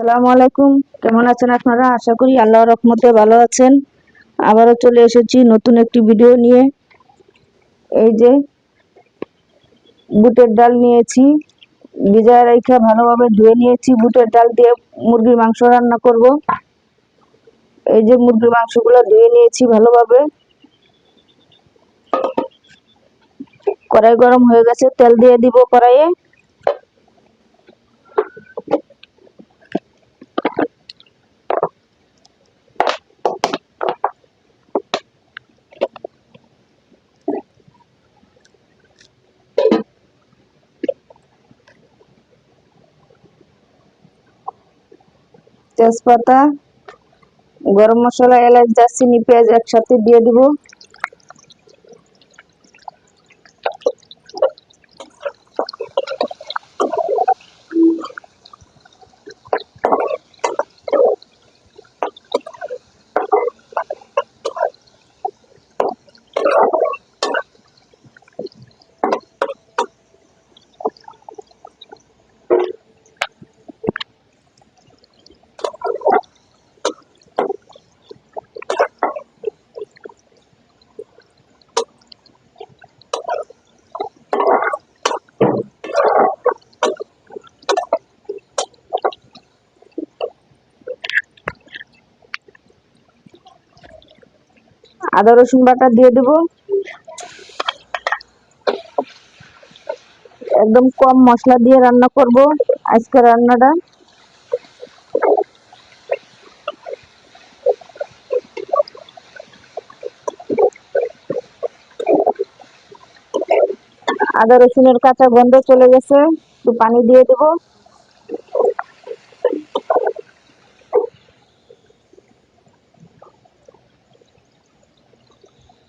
আসসালামু আলাইকুম। কেমন আছেন আপনারা? আশা করি আল্লাহ রহমতে ভালো আছেন। আবারও চলে এসেছি নতুন একটি ভিডিও নিয়ে। এই যে বুটের ডাল নিয়েছি। ভিজায় রেখে ভালোভাবে ধুয়ে নিয়েছি। বুটের ডাল দিয়ে মুরগির মাংস রান্না করব। এই যে মুরগির মাংসগুলো ধুয়ে নিয়েছি ভালোভাবে। কড়াই গরম হয়ে গেছে, তেল দিয়ে দিব কড়াইয়ে। তেজপাতা গরম মশলা এলাচ দারচিনি পেঁয়াজ একসাথে দিয়ে দিব। আদা, রসুন বাটা দিয়ে দেব। একদম কম মশলা দিয়ে রান্না করব আজকে রান্নাটা। আদা, রসুনের কাঁচা গন্ধ চলে গেছে, একটু পানি দিয়ে দেব।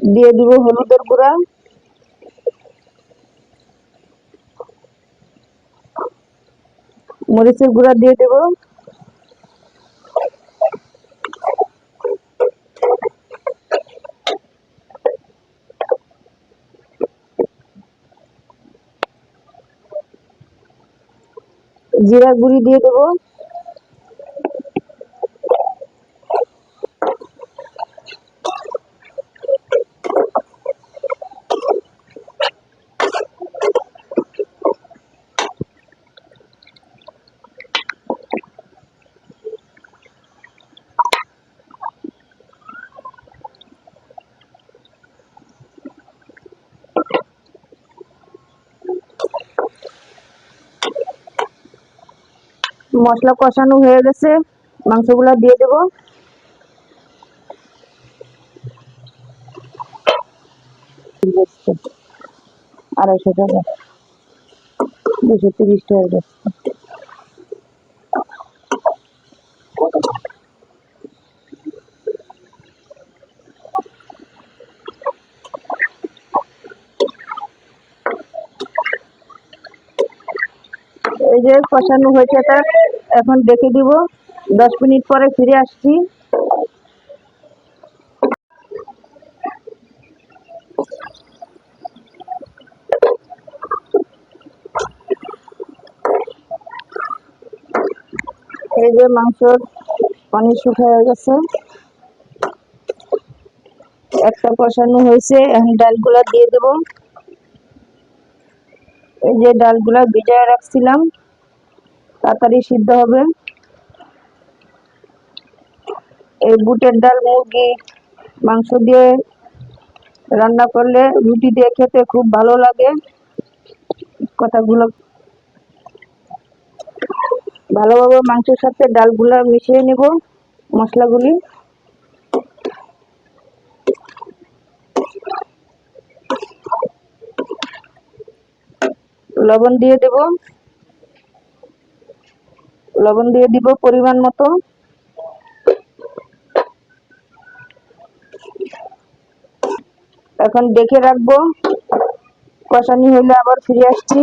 দিয়ে দিব হলুদের গুঁড়া। মরিচের গুঁড়া দিয়ে দেব। জিরা গুঁড়ি দিয়ে দেব। মশলা কষানো হয়ে গেছে, মাংসগুলা দিয়ে দেব। আড়াইশো টাকা, দুশো তিরিশ টাকা এই যে কষানো হয়েছে, এটা এখন দেখে দিব। দশ মিনিট পরে ফিরে আসছি। এই যে মাংসর পানি শুকিয়ে গেছে। একটা কষানো হয়েছে, এখন ডালগুলা দিয়ে দেব। এই যে ডালগুলা ভিজায় রাখছিলাম। তাড়াতাড়ি সিদ্ধ হবে। এই বুটের ডাল, মুরগি, মাংস দিয়ে রান্না করলে রুটি দিয়ে খেতে খুব ভালো লাগে। কথাগুলো ভালোভাবে মাংসের সাথে ডালগুলা মিশিয়ে নিব মশলাগুলি। লবণ দিয়ে দেব। লবণ দিয়ে দিব পরিমাণ মতো। এখন দেখে রাখব, কষানি হলে আবার ফিরে আসছি।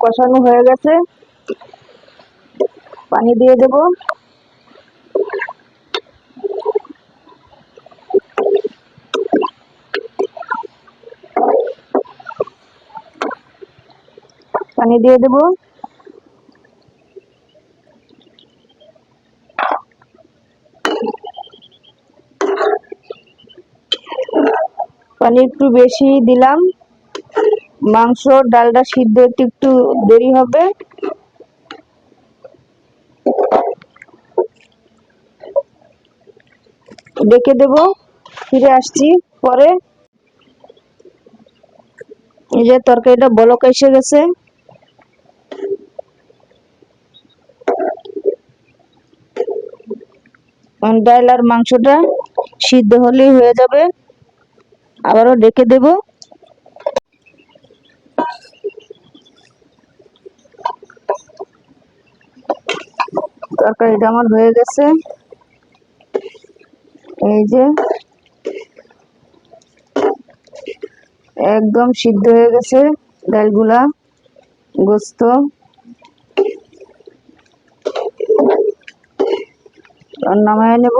কষানো হয়ে গেছে। পানি দিয়ে দেব। পানি দিয়ে দেব। পানি একটু বেশি দিলাম। মাংস ডালটা সিদ্ধ হতে একটু দেরি হবে। ডেকে দেব। ফিরে আসছি পরে। এই যে তরকারিটা বলক এসে গেছে। ডাল আর মাংসটা সিদ্ধ হলেই হয়ে যাবে। আবারও ডেকে দেব। তরকারিটা আমার হয়ে গেছে। এই যে একদম সিদ্ধ হয়ে গেছে। ডালগুলা গোস্ত। নামায় নেব।